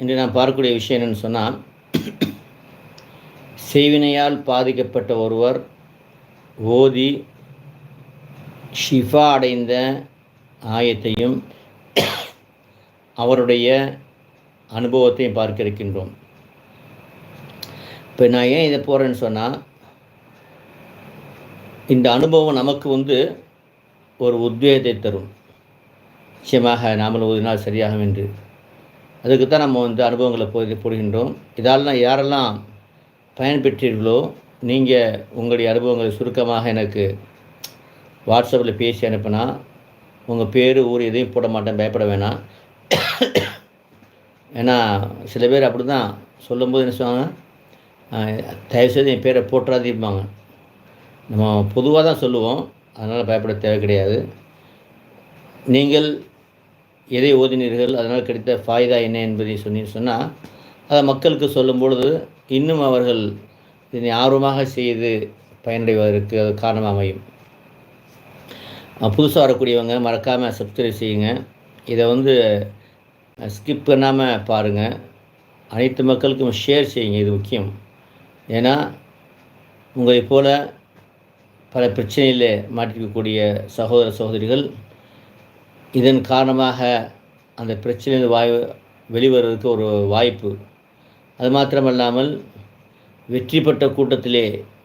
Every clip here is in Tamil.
இன்று நான் பார்க்கக்கூடிய விஷயம் என்னென்னு சொன்னால் செய்வினையால் பாதிக்கப்பட்ட ஒருவர் ஓதி ஷிஃபா அடைந்த ஆயத்தையும் அவருடைய அனுபவத்தையும் பார்க்க இருக்கின்றோம் இப்போ நான் ஏன் இதை போகிறேன்னு சொன்னால் இந்த அனுபவம் நமக்கு வந்து ஒரு உத்வேகத்தை தரும். நிச்சயமாக நாமல் ஓதினால் சரியாகும் என்று. அதுக்கு தான் நம்ம வந்து அனுபவங்களை போய் போடுகின்றோம். இதாலெலாம் யாரெல்லாம் பயன்பெற்றீர்களோ நீங்கள் உங்களுடைய அனுபவங்களை சுருக்கமாக எனக்கு வாட்ஸ்அப்பில் பேசி அனுப்பினா உங்கள் பேர் ஊர் எதையும் போட மாட்டேன் பயப்பட வேணாம் ஏன்னா சில பேர் அப்படி தான் சொல்லும்போது என்ன சொல்லுவாங்க? தயவுசெய்து என் பேரை போட்டுறாதீம்பாங்க நம்ம பொதுவாக தான் சொல்லுவோம். அதனால் பயப்பட தேவை கிடையாது. நீங்கள் எதை ஓதினீர்கள் அதனால் கிடைத்த ஃபாய்தா என்ன என்பதை சொன்னி சொன்னால் அதை மக்களுக்கு சொல்லும் பொழுது இன்னும் அவர்கள் இதனை ஆர்வமாக செய்து பயனடைவதற்கு அது காரணமாக அமையும். புதுசாக வரக்கூடியவங்க மறக்காமல் சப்ஸ்கிரைப் செய்யுங்க. இதை வந்து ஸ்கிப் பண்ணாமல் பாருங்கள் அனைத்து மக்களுக்கும் ஷேர் செய்யுங்க இது முக்கியம். ஏன்னா உங்களைப் போல பல பிரச்சனையில் மாட்டிக்கக்கூடிய சகோதர சகோதரிகள் இதன் காரணமாக அந்த பிரச்சனையில் வாய் வெளிவருவதற்கு ஒரு வாய்ப்பு. அது மாத்திரமல்லாமல் வெற்றி பெற்ற கூட்டத்திலே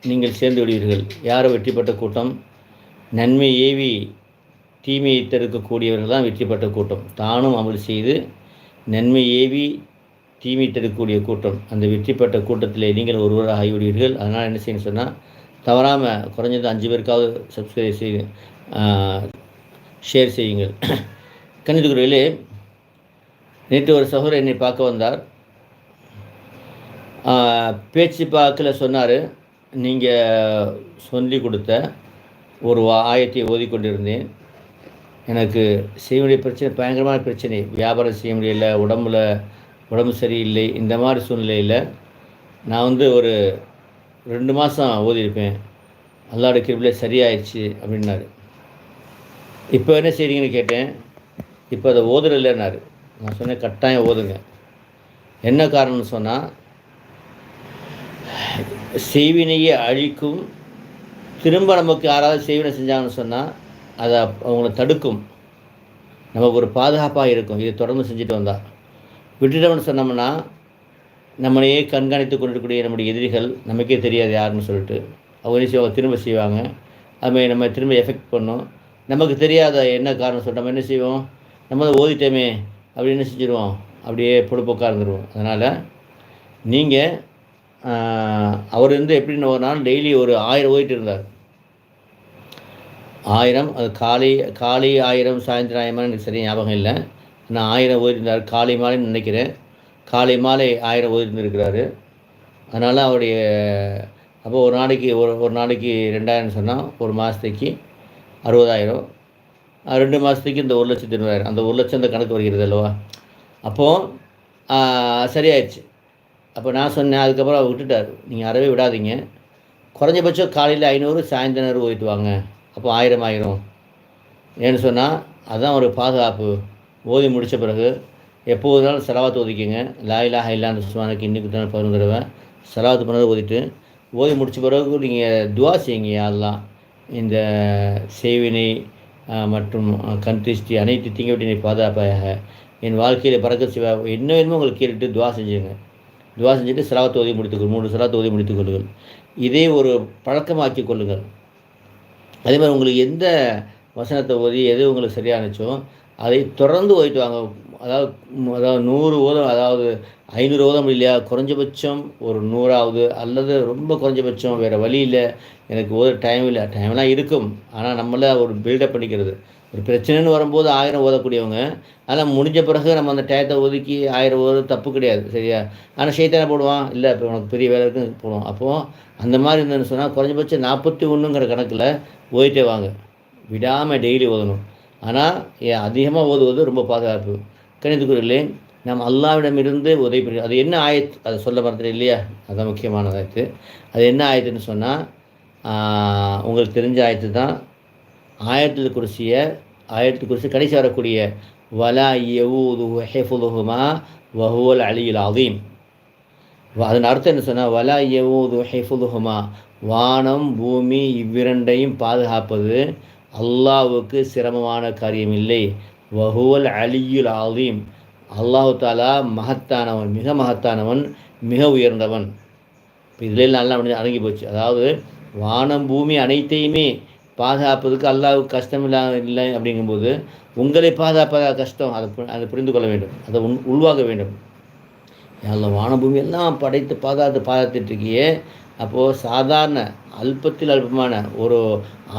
நீங்கள் சேர்ந்து விடுவீர்கள். யார் வெற்றி பெற்ற கூட்டம்? நன்மை ஏவி தீமையை தடுக்கக்கூடியவர்கள் தான் வெற்றி பெற்ற கூட்டம். தானும் அமல் செய்து நன்மை ஏவி தீமை தடுக்கக்கூடிய கூட்டம். அந்த வெற்றி பெற்ற கூட்டத்திலே நீங்கள் ஒருவராக ஆகிவிடுவீர்கள். அதனால் என்ன செய்யணும்னு சொன்னால் தவறாமல் குறைஞ்சது அஞ்சு பேருக்காவது சப்ஸ்கிரைப் செய்ய ஷேர் செய்யுங்கள். கணிதகுருவிலே நேற்று ஒரு சகோதரர் என்னை பார்க்க வந்தார். பேச்சு பார்க்கல சொன்னார். நீங்கள் சொல்லி கொடுத்த ஒரு ஆயத்தை ஓதிக்கொண்டிருந்தேன் எனக்கு செய்ய முடிய பிரச்சனை பயங்கரமான பிரச்சனை. வியாபாரம் செய்ய முடியல உடம்புல உடம்பு சரியில்லை இந்த மாதிரி சூழ்நிலையில் நான் வந்து ஒரு ரெண்டு மாதம் ஓதியிருப்பேன். அல்லாட கிருபிலே சரியாயிடுச்சு அப்படின்னாரு. இப்போ என்ன செய்றீங்கன்னு கேட்டேன். இப்போ அதை ஓதுறலைன்னாரு நான் சொன்னேன் கட்டாயம் ஓதுங்க. என்ன காரணம்னு சொன்னால் செய்வினையை அழிக்கும் திரும்ப நமக்கு யாராவது செய்வினை செஞ்சாங்கன்னு சொன்னால் அதை அவங்கள தடுக்கும். நமக்கு ஒரு பாதுகாப்பாக இருக்கும். இதை தொடர்ந்து செஞ்சுட்டு வந்தால் விட்டுட்டோம்னு சொன்னோம்னா நம்மளையே கண்காணித்து கொண்டிருக்கக்கூடிய நம்முடைய எதிரிகள் நமக்கே தெரியாது யாருன்னு சொல்லிட்டு. அவங்க என்ன செய்வாங்க? திரும்ப செய்வாங்க. அதுமாதிரி நம்ம திரும்ப எஃபெக்ட் பண்ணோம். நமக்கு தெரியாத என்ன காரணம் சொல்ல நம்ம என்ன செய்வோம்? நம்ம அதை ஓதிட்டோமே அப்படி என்ன செஞ்சுருவோம்? அப்படியே பொழுப்போக்காக இருந்துருவோம் அதனால் நீங்கள் அவர் வந்து எப்படின்னு ஒரு நாள் டெய்லி ஒரு ஆயிரம் ஓதிட்டு இருந்தார். ஆயிரம் அது காலை காலை ஆயிரம் சாயந்தரம் ஆயிரம் எனக்கு சரியாக ஞாபகம் இல்லை. நான் ஆயிரம் ஓதிருந்தார். காலை மாலைன்னு நினைக்கிறேன். காலை மாலை ஆயிரம் ஓதிருந்துருக்கிறாரு. அதனால் அவருடைய அப்போ ஒரு நாளைக்கு ஒரு ஒரு நாளைக்கு ரெண்டாயிரம் சொன்னால் ஒரு மாதத்துக்கு அறுபதாயிரம். ரெண்டு மாதத்துக்கு இந்த ஒரு லட்சத்து இருபதாயிரம். அந்த ஒரு லட்சம் இந்த கணக்கு வருகிறது அல்லவா? அப்போது சரியாயிடுச்சு. அப்போ நான் சொன்னேன் அதுக்கப்புறம் அவர் விட்டுட்டார். நீங்கள் அறவே விடாதீங்க. குறைஞ்சபட்சம் காலையில் ஐநூறு சாயந்தரம் போயிட்டு வாங்க. அப்போ ஆயிரம் ஆயிரம். ஏன்னு சொன்னால் அதுதான் ஒரு பாதுகாப்பு. ஓதி முடித்த பிறகு எப்போதுனாலும் செலவாத்து ஒதுக்கிங்க. லாயிலா இல்லாத சுவானுக்கு இன்றைக்கு தான் பதினொன்று தடவை செலவாத்து பண்ணதை ஓதிட்டு ஓதி முடித்த பிறகு நீங்கள் துவா செய்யுங்க யாரெல்லாம் இந்த சேவினை மற்றும் கண் திருஷ்டி அனைத்து தீங்கவட்டினை பாதுகாப்பாக என் வாழ்க்கையில் பறக்க சிவா என்ன வேணுமோ உங்களுக்கு கேட்டுட்டு துவா செஞ்சுங்க துவா செஞ்சுட்டு செலவாத்து ஓதி முடித்துக்கொள். மூன்று செலவாத்து ஓதி முடித்துக் கொள்ளுங்கள். இதே ஒரு பழக்கமாக்கி கொள்ளுங்கள். அதே மாதிரி உங்களுக்கு எந்த வசனத்தை ஓதி எது உங்களுக்கு சரியானுச்சோ அதை தொடர்ந்து ஓதிட்டு வாங்க. அதாவது அதாவது நூறு ஓதம் அதாவது ஐநூறு ஓதம் இல்லையா? குறைஞ்சபட்சம் ஒரு நூறாவது அல்லது ரொம்ப குறைஞ்சபட்சம் வேறு வழி இல்லை. எனக்கு ஓத டைம் இல்லை. டைம்லாம் இருக்கும். ஆனால் நம்மள ஒரு பில்டப் பண்ணிக்கிறது. ஒரு பிரச்சனைன்னு வரும்போது ஆயிரம் ஓதக்கூடியவங்க. ஆனால் முடிஞ்ச பிறகு நம்ம அந்த டயத்தை ஒதுக்கி ஆயிரம் ஓத தப்பு கிடையாது. சரியா? ஆனால் ஷைத்தானே போடுவான். இல்லை இப்போ உனக்கு பெரிய வேலை இருக்குன்னு போடுவோம் அப்போது அந்த மாதிரி இருந்ததுன்னு சொன்னால் குறைஞ்சபட்சம் நாற்பத்தி ஒன்றுங்கிற கணக்கில் ஓதிட்டே வாங்க. விடாமல் டெய்லி ஓதணும். ஆனால் அதிகமாக ஓதுவது ரொம்ப பாதுகாப்பு. கணிதக்குறிலே நாம் அல்லாவிடமிருந்து உதவி பெறும் அது என்ன ஆயத் அதை சொல்ல மறந்துடு இல்லையா? அதுதான் முக்கியமான ஆயத்து. அது என்ன ஆயத்துன்னு சொன்னால் உங்களுக்கு தெரிஞ்ச ஆயத்து தான் ஆயத்தில் குறிச்சிய ஆயிரத்து குறிச்சி கடைசி வரக்கூடிய வலா யவூது ஹெஃபுலுஹுமா வஹுவல் அலியுல் அதீம் அதன் அர்த்தம் என்ன சொன்னால் வலா யவூது ஹெஃபுலுஹுமா வானம் பூமி இவ்விரண்டையும் பாதுகாப்பது அல்லாவுக்கு சிரமமான காரியம் இல்லை வஹுவல் அலியுல் ஆலீம் அல்லாஹு தாலா மகத்தானவன் மிக மகத்தானவன் மிக உயர்ந்தவன். இப்போ இதில் நல்லா அடங்கி போச்சு. அதாவது வானம் பூமி அனைத்தையுமே பாதுகாப்பதுக்கு அல்லாவுக்கு கஷ்டம் இல்லாத இல்லை அப்படிங்கும்போது உங்களை பாதுகாப்பதாக கஷ்டம்? அதை அதை புரிந்து கொள்ள வேண்டும். அதை உள் உள்வாக வேண்டும். அதில் வானபூமி எல்லாம் படைத்து பாதுகாத்து பாதுகாத்துட்ருக்கியே அப்போது சாதாரண அல்பத்தில் அல்பமான ஒரு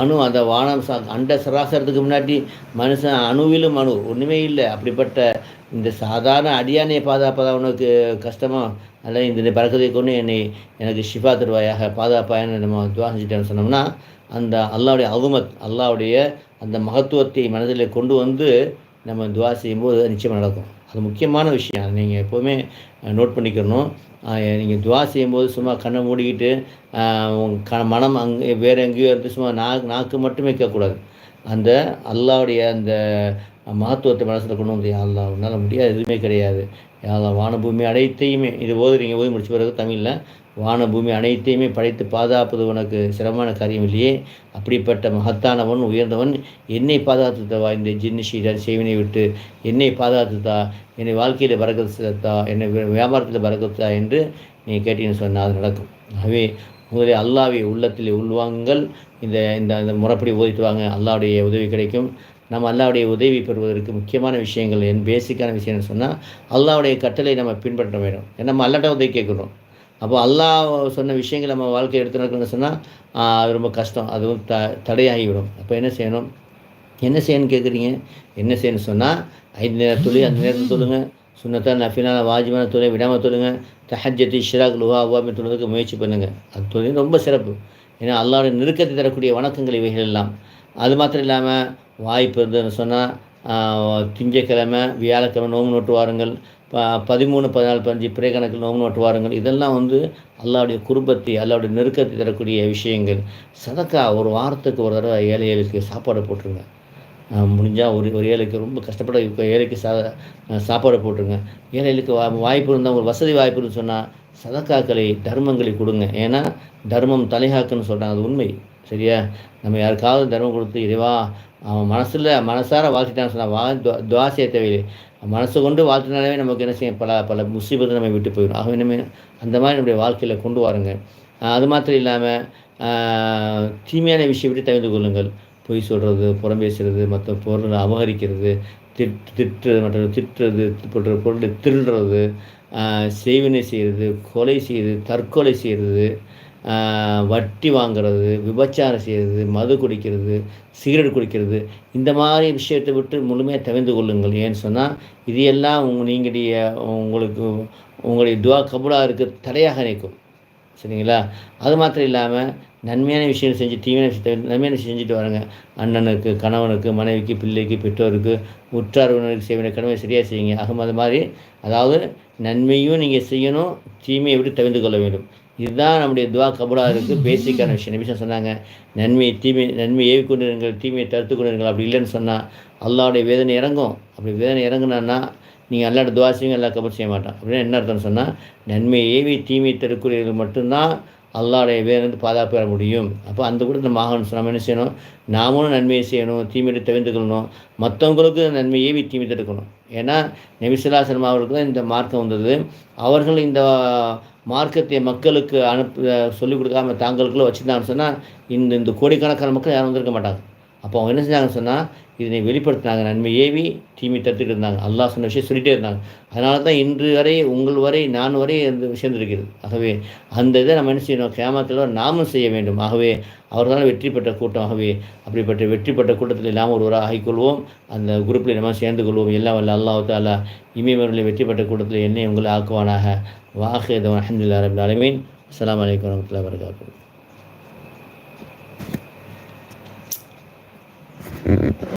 அணு அந்த வானம் சா அண்ட சராசரத்துக்கு முன்னாடி மனுஷன் அணுவிலும் அணு ஒன்றுமே இல்லை. அப்படிப்பட்ட இந்த சாதாரண அடியானையை பாதுகாப்பதாக உனக்கு கஷ்டமாக அல்ல இந்த பறக்கதை கொண்டு என்னை எனக்கு ஷிஃபா தருவாயாக பாதுகாப்பாயன்னு நம்ம துவா செஞ்சுட்டேன்னு சொன்னோம்னா அந்த அல்லாவுடைய அகுமத் அல்லாவுடைய அந்த மகத்துவத்தை மனதில் கொண்டு வந்து நம்ம துவா செய்யும்போது நிச்சயமாக நடக்கும். அது முக்கியமான விஷயம். நீங்கள் எப்போவுமே நோட் பண்ணிக்கணும். நீங்கள் துவா செய்யும்போது சும்மா கண்ணை மூடிக்கிட்டு க மனம் அங்கே வேறு எங்கேயோ இருந்து சும்மா நாக்கு நாக்கு மட்டுமே கேட்கக்கூடாது அந்த அல்லாவுடைய அந்த மகத்துவத்தை மனசில் கொண்டு வந்து அல்லா உன்னால் முடியாது எதுவுமே கிடையாது. யாரும் வானபூமி அனைத்தையுமே இது ஓதுறீங்க ஓதி முடிச்ச பிறகு தமிழில் வானபூமி அனைத்தையுமே படைத்து பாதுகாப்பது உனக்கு சிரமமான காரியம் இல்லையே அப்படிப்பட்ட மகத்தானவன் உயர்ந்தவன் என்னை பாதுகாத்துத்தவா? இந்த ஜின்னு ஷீரர் செய்வினை விட்டு என்னை பாதுகாத்துத்தா? என்னை வாழ்க்கையில் பறக்கத்தா என்னை வியாபாரத்தில் பறக்கத்தா என்று நீ கேட்டீங்கன்னு சொன்னால் அது நடக்கும். ஆகவே முதலில் அல்லாவை உள்ளத்தில் உள்வாங்கள் இந்த இந்த முறைப்படி ஓதிட்டு வாங்க. அல்லாவுடைய உதவி கிடைக்கும். நம்ம அல்லாவுடைய உதவி பெறுவதற்கு முக்கியமான விஷயங்கள் என் பேசிக்கான விஷயம்னு சொன்னால் அல்லாவுடைய கட்டளை நம்ம பின்பற்ற வேண்டும். ஏன்னா நம்ம அல்லாட்ட உதவி கேட்குறோம். அப்போ அல்லாஹ் சொன்ன விஷயங்கள் நம்ம வாழ்க்கை எடுத்துன்னு சொன்னால் அது ரொம்ப கஷ்டம். அதுவும் த தடையாகிவிடும். அப்போ என்ன செய்யணும்? என்ன செய்யணும்னு கேட்குறீங்க என்ன செய்யணும்னு சொன்னால் ஐந்து நேரம் தொழில் அந்த நேரத்தில் சொல்லுங்கள் சுண்ணத்தா நஃபினான வாஜிமான தொழில் விடாமல் தொழுங்க. தஹஜத்தி ஷிராக் லுஹா அவ்வாமி தொழுதுக்கு முயற்சி பண்ணுங்கள் அது தொழில் ரொம்ப சிறப்பு. ஏன்னா அல்லாவுடைய நெருக்கத்தை தரக்கூடிய வணக்கங்கள் இவைகள் எல்லாம். அது மாத்திரம் இல்லாமல் வாய்ப்பு இருந்ததுன்னு சொன்னால் திங்கக்கிழமை வியாழக்கிழமை நோம்பு நோட்டு வாருங்கள். ப பதிமூணு பதினாலு பதினஞ்சு பிறை கணக்கில் நோம்பு நோட்டு வாருங்கள் இதெல்லாம் வந்து அல்லாவுடைய குடும்பத்தை அல்லாவுடைய நெருக்கத்தை தரக்கூடிய விஷயங்கள். சதக்கா ஒரு வாரத்துக்கு ஒரு தடவை ஏழைகளுக்கு சாப்பாடு போட்டுருங்க. முடிஞ்சால் ஒரு ஒரு ஏழைக்கு ரொம்ப கஷ்டப்பட இப்போ ஏழைக்கு சா சாப்பாடு போட்டுருங்க. ஏழைகளுக்கு வா வாய்ப்பு இருந்தால் ஒரு வசதி வாய்ப்புன்னு சொன்னால் சதக்காக்களை தர்மங்களை கொடுங்க. ஏன்னா தர்மம் தலைகாக்குன்னு சொல்கிறாங்க அது உண்மை. சரியா? நம்ம யாருக்காவது தர்மம் கொடுத்து இதுவா அவன் மனசில் மனசார வாழ்த்திட்டான்னு சொன்னால் வா துவாசிய தேவையில்லை. மனசு கொண்டு வாழ்த்தினாலே நமக்கு என்ன செய்யும்? பல பல முசிபத்தை நம்ம விட்டு போயிடும் ஆக இனிமேல் அந்த மாதிரி நம்முடைய வாழ்க்கையில் கொண்டு வாருங்க. அது மாத்திரம் இல்லாமல் தீமையான விஷயம் விட்டு தவிர்த்து கொள்ளுங்கள். பொய் சொல்கிறது புறம் பேசுகிறது மற்ற பொருளை அபகரிக்கிறது திட் திட்டுறது மற்ற திட்டுறது போன்ற பொருளை திருடுறது செய்வினை செய்கிறது கொலை செய்கிறது தற்கொலை செய்கிறது வட்டி வாங்கிறது விபச்சாரம் செய்கிறது மது குடிக்கிறது சிகரெட் குடிக்கிறது இந்த மாதிரி விஷயத்தை விட்டு முழுமையாக தவிர்த்து கொள்ளுங்கள். ஏன்னு சொன்னால் இது எல்லாம் உங்கள் நீங்களுடைய உங்களுக்கு உங்களுடைய துவா கபுலாக இருக்க தடையாக நிற்கும். சரிங்களா? அது மாத்திரம் இல்லாமல் நன்மையான விஷயம் செஞ்சு தீமையான விஷயத்தை நன்மையான விஷயம் செஞ்சுட்டு வரங்க. அண்ணனுக்கு கணவனுக்கு மனைவிக்கு பிள்ளைக்கு பெற்றோருக்கு உற்றார் உணருக்கு செய்ய வேண்டிய கடமை சரியாக செய்யுங்க. ஆகும் அது மாதிரி அதாவது நன்மையும் நீங்கள் செய்யணும் தீமையை விட்டு தவிர்த்து கொள்ள வேண்டும். இதுதான் நம்முடைய துவா கபுலாக இருக்குது பேசிக்கான விஷயம். விஷயம் சொன்னாங்க நன்மையை தீமை நன்மையை ஏவி கொண்டிருங்கள் தீமையை தடுத்து கொண்டிருங்கள் அப்படி இல்லைன்னு சொன்னால் அல்லாவுடைய வேதனை இறங்கும். அப்படி வேதனை இறங்குனா நீங்கள் அல்லாட துவா செய்யுங்க எல்லா கபர் செய்ய மாட்டான். அப்படின்னு என்ன அர்த்தம்னு சொன்னால் நன்மையை ஏவி தீமை தடுக்கூடியவர்கள் மட்டும்தான் அல்லாவுடைய வேதனை பாதுகாப்பு பெற முடியும். அப்போ அந்த கூட நம்ம ஆகணும் நம்ம என்ன செய்யணும்? நாமளும் நன்மையை செய்யணும் தீமையை தவிர்த்துக்கணும் மற்றவங்களுக்கு நன்மை ஏவி தீமை தடுக்கணும். ஏன்னா நெவிசலாசனம் அவர்களுக்கு தான் இந்த மார்க்கம் வந்தது. அவர்கள் இந்த மார்க்கத்தை மக்களுக்கு அனுப்ப சொல்லிக் கொடுக்காம தாங்களுக்குள்ளே வச்சுருந்தாங்கன்னு சொன்னால் இந்த இந்த கோடிக்கணக்கான மக்கள் யாரும் வந்திருக்க மாட்டாங்க. அப்போ அவங்க என்ன செஞ்சாங்கன்னு சொன்னால் இதனை வெளிப்படுத்தினாங்க நன்மை ஏவி தீமை தடுத்துட்டு இருந்தாங்க. அல்லாஹ் சொன்ன விஷயம் சொல்லிகிட்டே இருந்தாங்க. அதனால தான் இன்று வரை உங்கள் வரை நான் வரை அந்த விஷயம் இருக்கிறது ஆகவே அந்த இதை நம்ம என்ன செய்யணும்? கேமத்தில் நாமும் செய்ய வேண்டும். ஆகவே அவர்தான் வெற்றி பெற்ற கூட்டம். ஆகவே அப்படிப்பட்ட வெற்றி பெற்ற கூட்டத்தில் நாம் ஒருவராக ஆகிக்கொள்வோம். அந்த குரூப்பில் நம்ம சேர்ந்து கொள்வோம். எல்லாம் வல்ல அல்லாஹ் தாலா இமயமர்களை வெற்றி பெற்ற கூட்டத்தில் என்னை உங்களை ஆக்குவானாக. வாஹித் அஹமதுல்லா ரபுல் அலமீன் அஸ்லாம் வலைக்கம் வரமத்துல வரகாத்து Mm-hmm.